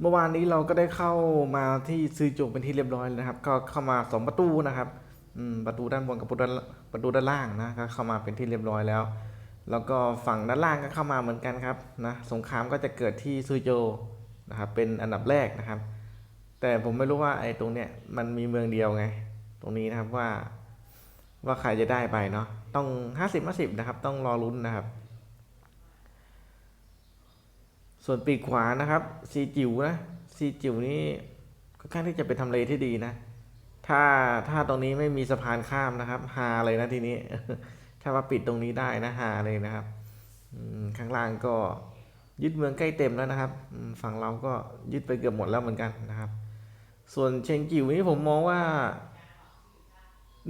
เมื่อวานนี้เราก็ได้เข้ามาที่ซือจุเป็นที่เรียบร้อยนะครับ ก็เข้ามาสองประตูนะครับประตูด้านบนกับประตูด้านประตูด้านล่างนะก็เข้ามาเป็นที่เรียบร้อยแล้ว แล้วก็ฝั่งด้านล่างก็เข้ามาเหมือนกันครับนะสงครามก็จะเกิดที่ซูโจนะครับเป็นอันดับแรกนะครับ แต่ผมไม่รู้ว่าไอ้ตรงเนี้ยมันมีเมืองเดียวไง ตรงนี้นะครับว่าว่าใครจะได้ไปเนาะต้องห้าสิบห้าสิบนะครับ ต้องรอลุ้นนะครับ ส่วนปีกขวานะครับซีจิ๋วนะซีจิ๋วนี่ค่อนข้างที่จะเป็นทำเลที่ดีนะ ถ้าถ้าตรงนี้ไม่มีสะพานข้ามนะครับฮาเลยนะทีนี้ ถ้าว่าปิดตรงนี้ได้นะฮาเลยนะครับข้างล่างก็ยึดเมืองใกล้เต็มแล้วนะครับ ฝั่งเราก็ยึดไปเกือบหมดแล้วเหมือนกันนะครับ ส่วนเชงจิวนี่ผมมองว่า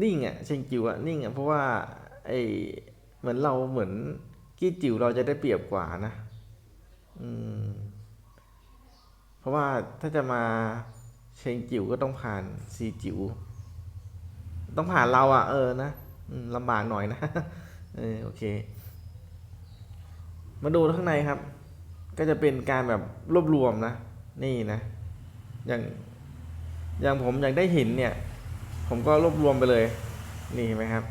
นิ่งอะเชงจิวอะนิ่งอะเพราะว่าไอเหมือนเราเหมือนกี้จิ๋วเราจะได้เปรียบกว่านะ อืม เพราะว่าถ้าจะมาเชงจิ๋วก็ต้องผ่านซีจิ๋วต้องผ่านเราอะ เออนะลำบากหน่อยนะเออโอเค มาดูข้างในครับ ก็จะเป็นการแบบรวบรวมนะ นี่นะ อย่าง อย่างผมอยากได้หินเนี่ย ผมก็รวบรวมไปเลย นี่เห็นไหมครับ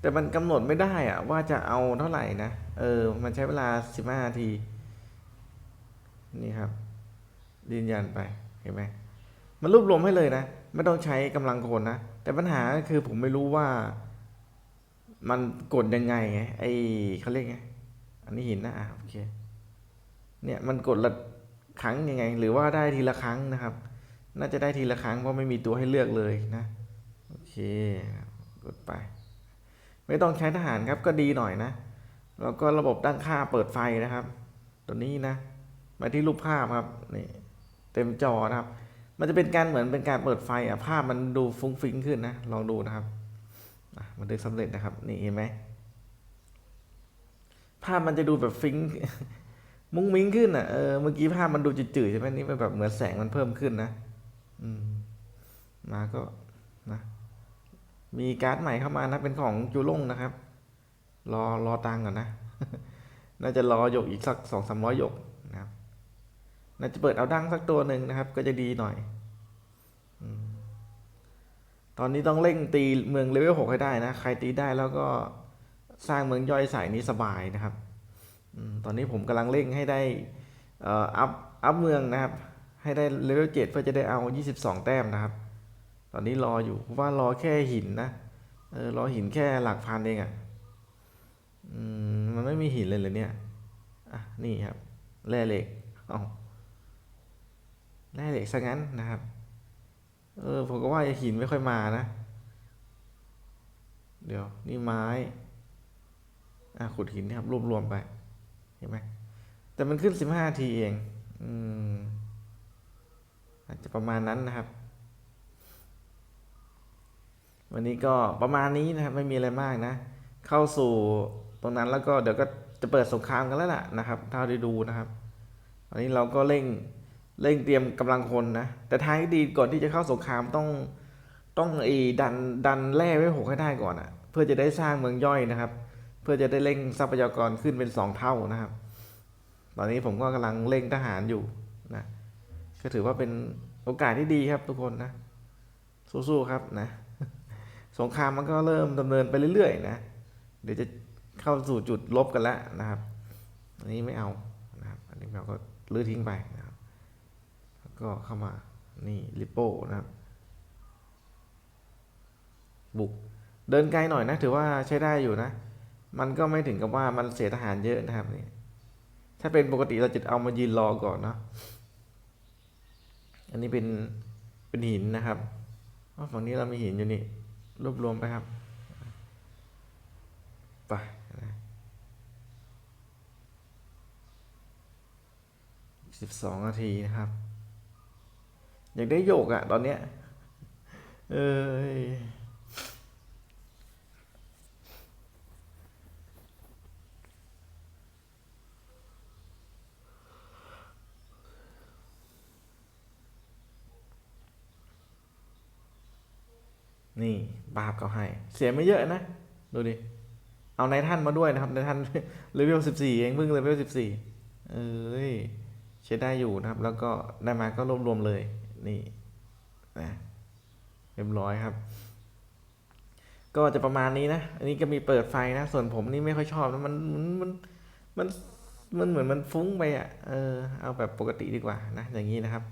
แต่มันกำหนดไม่ได้อะว่าจะเอาเท่าไหร่นะ เออ มันใช้เวลาสิบห้านาที นี่ครับ ยืนยันไป เห็นไหม มันรวบรวมให้เลยนะ ไม่ต้องใช้กำลังคนนะ แต่ปัญหาคือผมไม่รู้ว่า มันกดยังไงไง ไอเขาเรียกไง อันนี้หินนะอะโอเค เนี่ยมันกดละครั้งยังไง หรือว่าได้ทีละครั้งนะครับ น่าจะได้ทีละครั้งเพราะไม่มีตัวให้เลือกเลยนะ โอเค กดไป ไม่ต้องใช้ทหารครับก็ดีหน่อยนะ แล้วก็ระบบตั้งค่าเปิดไฟนะครับ ตัวนี้นะ มาที่รูปภาพครับนี่เต็มจอนะครับ มันจะเป็นการเหมือนเป็นการเปิดไฟอะภาพมันดูฟุ้งฟิ้งขึ้นนะลองดูนะครับมันได้สำเร็จนะครับ นี่เห็นไหมภาพมันจะดูแบบฟิ้งมุ้งมิ้งขึ้นอะเออเมื่อกี้ภาพมันดูจืดๆใช่ไหมนี่มันแบบเหมือนแสงมันเพิ่มขึ้นนะ อืมมาก็นะ มีการ์ดใหม่เข้ามานะเป็นของจูล่งนะครับ รอรอตังก่อนนะ น่าจะรอหยกอีกสักสองสามร้อยหยกนะครับน่าจะเปิดเอาดังสักตัวหนึ่งนะครับ ก็จะดีหน่อยตอนนี้ต้องเร่งตีเมืองเลเวลหกให้ได้นะ ใครตีได้แล้วก็สร้างเมืองย่อยใส่นี้สบายนะครับตอนนี้ผมกำลังเร่งให้ได้อัพอัพเมืองนะครับ ให้ได้เลเวลเจ็ดเพื่อจะได้เอา 22 แต้มนะครับ ตอนนี้รออยู่เพราะว่ารอแค่หินนะเออรอหินแค่หลักพันเองอะ่ะอืมมันไม่มีหินเลยเลยเนี่ยอะนี่ครับแร่เหล็กเอาแร่เหล็กซะงั้นนะครับเออผมก็ว่าหินไม่ค่อยมานะ เดี๋ยวนี่ไม้อะขุดหินนะครับรวบรวมไปเห็นไหมแต่มันขึ้นสิบห้าทีเอง อืมอาจจะประมาณนั้นนะครับ วันนี้ก็ประมาณนี้นะครับไม่มีอะไรมากนะ เข้าสู่ตรงนั้นแล้วก็เดี๋ยวก็จะเปิดสงครามกันแล้วล่ะนะครับเท่าที่ดูนะครับตอนนี้เราก็เร่งเร่งเตรียมกำลังคนนะ แต่ท้างที่ดีก่อนที่จะเข้าสงครามต้องต้องไอ้ดันดันแร่ไว้หกให้ได้ก่อนอะ่ะ เพื่อจะได้สร้างเมืองย่อยนะครับ เพื่อจะได้เร่งทรัพยากรขึ้นเป็นสองเท่านะครับ ตอนนี้ผมก็กำลังเร่งทหารอยู่นะก็ถือว่าเป็นโอกาสที่ดีครับทุกคนนะ สู้ๆครับนะ สงครามมันก็เริ่มดำเนินไปเรื่อยๆนะ เดี๋ยวจะเข้าสู่จุดลบกันแล้วนะครับ อันนี้ไม่เอานะครับ อันนี้เราก็ลื้อทิ้งไปนะครับ ก็เข้ามานี่ลิโป้นะครับ บุกเดินไกลหน่อยนะ ถือว่าใช้ได้อยู่นะ มันก็ไม่ถึงกับว่ามันเสียทหารเยอะนะครับนี่ ถ้าเป็นปกติเราจะเอามายืนรอก่อนเนาะ อันนี้เป็นเป็นหินนะครับฝั่งนี้เรามีหินอยู่นี่ รวบรวมไปครับ ไปสิบสองนาทีนะครับ อยากได้โยกอะตอนเนี้ย เออ นี่บาปเขาให้ เสียไม่เยอะนะ ดูดิ เอาในายท่านมาด้วยนะครับในายท่านเลเวลสิบสี่เองเพิ่งเลเวลสิบสี่เอ้ยใช้ได้อยู่นะครับ แล้วก็ได้มาก็รวบรวมเลยนี่นะเรียบร้อยครับ ก็จะประมาณนี้นะ อันนี้ก็มีเปิดไฟนะ ส่วนผมนี่ไม่ค่อยชอบนะมันมันมันมันมันเหมือนมันฟุ้งไปอะ เออ เอาแบบปกติดีกว่านะ อย่างนี้นะครับ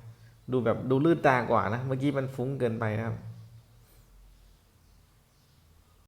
ดูแบบดูลื่นตากว่านะ เมื่อกี้มันฟุ้งเกินไปนะครับ